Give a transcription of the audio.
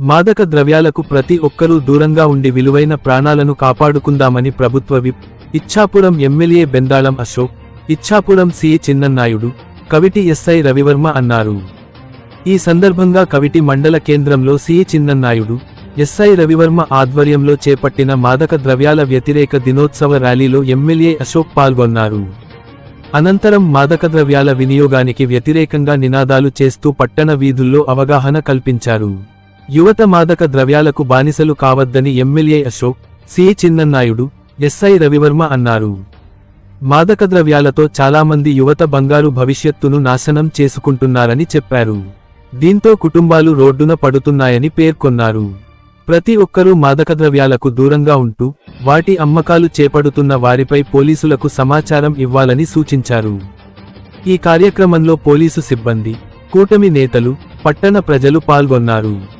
మాదక ద్రవ్యాలకు ప్రతి ఒక్కరూ దూరంగా ఉండి విలువైన ప్రాణాలను కాపాడుకుందామని ప్రభుత్వ whip. Ichchapuram MLA Bendalam Ashok Ichchapuram CI Chinnannaidu Kaviti SI Ravivarma అన్నారు. ఈ సందర్భంగా కవిటి మండల కేంద్రంలో సిఐ చిన్నన్నాయుడు ఎస్ఐ రవివర్మ ఆధ్వర్యంలో చేపట్టిన మాదక ద్రవ్యాల వ్యతిరేక దినోత్సవ ర్యాలీలో ఎమ్మెల్యే అశోక్ పాల్గొన్నారు. అనంతరం మాదక ద్రవ్యాల వినియోగానికి వ్యతిరేకంగా నినాదాలు చేస్తూ పట్టణ వీధుల్లో అవగాహన కల్పించారు. యువత మాదక ద్రవ్యాలకు బానిసలు కావద్దని MLA Ashok CI Chinnannaidu SI Ravivarma అన్నారు. మాదక ద్రవ్యాలతో చాలామంది యువత బంగారు భవిష్యత్తును నాశనం చేసుకుంటున్నారని చెప్పారు. దీంతో కుటుంబాలు రోడ్డున పడుతున్నాయని పేర్కొన్నారు. ప్రతి ఒక్కరూ మాదక ద్రవ్యాలకు దూరంగా ఉంటూ వాటి అమ్మకాలు చేపడుతున్న వారిపై పోలీసులకు సమాచారం ఇవ్వాలని సూచించారు. ఈ కార్యక్రమంలో పోలీసు సిబ్బంది కూటమి నేతలు పట్టణ ప్రజలు పాల్గొన్నారు.